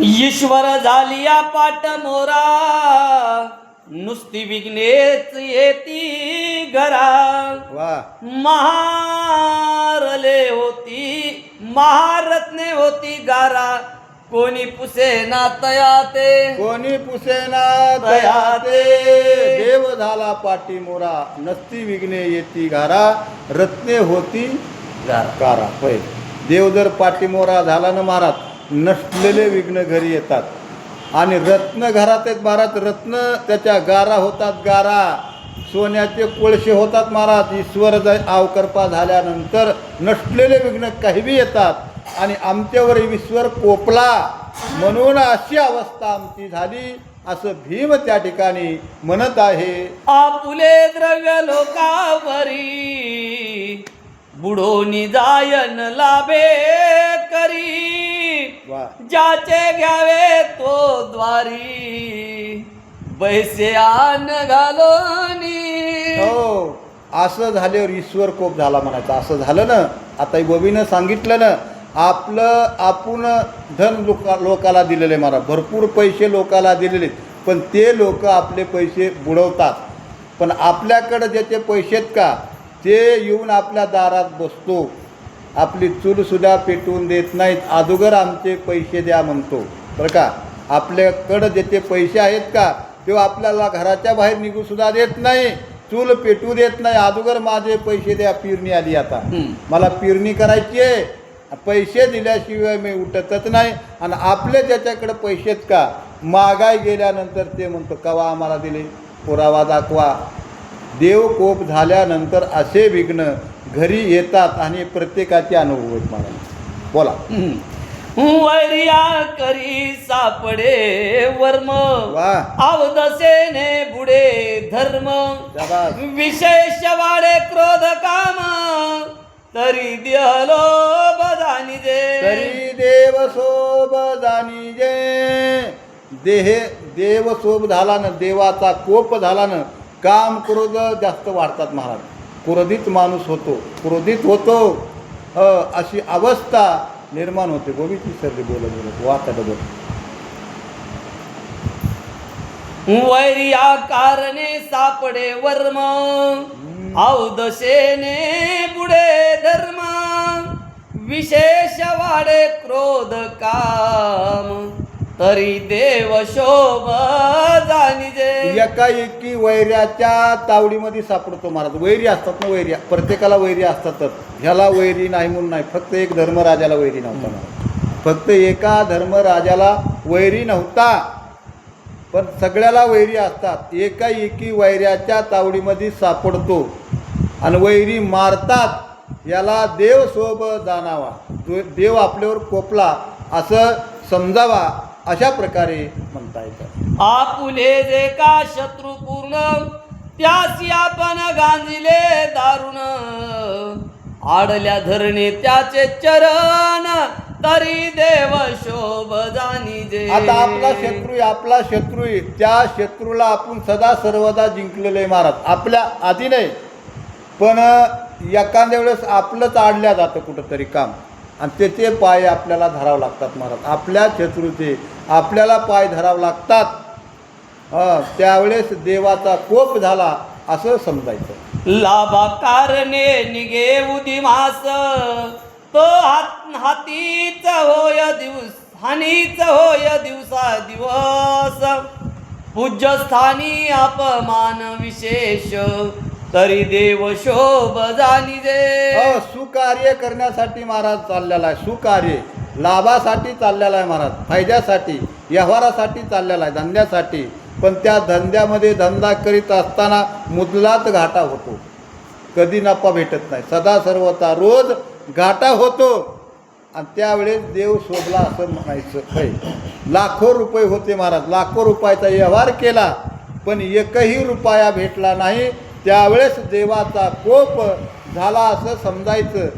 ईश्वर झालिया पाट मोरा नुसती विघ्नेच येती घरा. महारले होती महारत्ने होती गारा. कोणी पुसे ना तया ते कोणी पुसेना दयाते देव झाला पाठी मोरा नसती विघ्ने येती घारा. रत्ने होती गारा. होय. देव जर पाठीमोरा झाला ना महाराज नसलेले विघ्न घरी येतात. आणि रत्न घरात आहेत महाराज रत्न त्याच्या गारा होतात गारा. सोन्याचे कोळशे होतात महाराज. ईश्वर जर झाल्यानंतर नसलेले विघ्न काही बी येतात. आणि आमच्यावर ईश्वर कोपला. म्हणून अशी अवस्था आमची झाली. असं भीम त्या ठिकाणी म्हणत आहे. आपुले द्रव्य लोकावरी बुडोनी जायन लाभे करी. ज्याचे घ्यावे तो द्वारी. पैसे आन घालोनी. हो असं झाल्यावर ईश्वर कोप झाला म्हणायचं. असं झालं ना आता बबीनं सांगितलं ना आपलं आपण धन लोका लोकाला दिलेले मला भरपूर पैसे लोकाला दिलेले पण ते लोक आपले पैसे बुडवतात. पण आपल्याकडं ज्याचे पैसे आहेत का ते येऊन आपल्या दारात बसतो. आपली चूलसुद्धा पेटवून देत नाहीत. अदोगर आमचे पैसे द्या म्हणतो. बरं का? आपल्याकडं ज्याचे पैसे आहेत का तो आपल्याला घराच्या बाहेर निघू सुद्धा देत नाही. चूल पेटू देत नाही. अदोगर माझे पैसे द्या पिरणी आली आता. मला पिरणी करायची आहे. पैसे दिल्याशिवाय मी उठतच नाही. आणि आपले ज्याच्याकडे पैसे आहेत का मागाय गेल्यानंतर ते म्हणतो कवा आम्हाला दिले? पुरावा दाखवा. देव कोप झाल्यानंतर असे विघ्न घरी येतात आणि प्रत्येकाचे अनुभव आहेत मला बोला वैरिया करी सापडे वर्म. अवदसेने बुडे धर्म. विशेष वाडे क्रोध काम. तरी दिहलो बदानी जे. तरी देव सोब जाणी जे. देहे देव सोब झाला ना देवाचा कोप झाला ना काम क्रोध जास्त वाढतात महाराज. क्रोधित माणूस होतो. क्रोधित होतो अ, अशी अवस्था निर्माण होते. गोबीची सर्दी बोलत बोलत वाचा डबल. वैरिया कारणे सापडे वर्म अवदशेने बुडे धर्म विशेष वाडे क्रोध काम. तरी देव शोभ जाणीजे. एकाएकी वैऱ्याच्या तावडीमध्ये सापडतो महाराज. वैरी असतात ना वैर्या प्रत्येकाला वैरी असतातच ह्याला वैरी नाही म्हणून नाही. फक्त एक धर्मराजाला वैरी नव्हता महाराज. फक्त एका धर्मराजाला वैरी नव्हता. पण सगळ्याला वैरी असतात. एकाएकी वैऱ्याच्या तावडीमध्ये सापडतो. आणि वैरी मारतात. याला देव शोभ जाणावा. जो देव आपल्यावर कोपला असं समजावा. अशा प्रकारे म्हणता येतं. आपुले जे का शत्रू पूर्ण त्यासी आपण गांजिले दारुण. आडल्या धरणे त्याचे चरण तरी देव शोभ जाणीजे. आता आपला शत्रू आपला शत्रू. त्या शत्रूला आपण सदा सर्वदा जिंकलेलं महाराज. आपल्या आधी नाही पण एखाद्या वेळेस आपलंच आडल्या जातं कुठंतरी काम. आणि त्याचे पाय आपल्याला धरावं लागतात महाराज. आपल्या शत्रूचे आपल्याला पाय धरावं लागतात. हं, त्यावेळेस देवाचा कोप झाला असं समजायचं. लाभा कारणे निघे उदिमास तो हात हातीच होय दिवस हानीच होय दिवसा दिवस. पूज्यस्थानी अपमान विशेष. तरी देव शोभ जाणी जे हो, सुकार्य करण्यासाठी महाराज चाललेला आहे सुकार्य. लाभासाठी चाललेला आहे महाराज फायद्यासाठी व्यवहारासाठी चाललेला आहे धंद्यासाठी. पण त्या धंद्यामध्ये धंदा करीत असताना मुदलात घाटा होतो. कधी नफा भेटत नाही. सदा सर्वता रोज घाटा होतो. आणि त्यावेळेस देव शोधला असं म्हणायचं आहे. लाखो रुपये होते महाराज लाखो रुपयाचा व्यवहार केला पण एकही रुपया भेटला नाही. त्यावेळेस देवाचा कोप झाला असं समजायचं.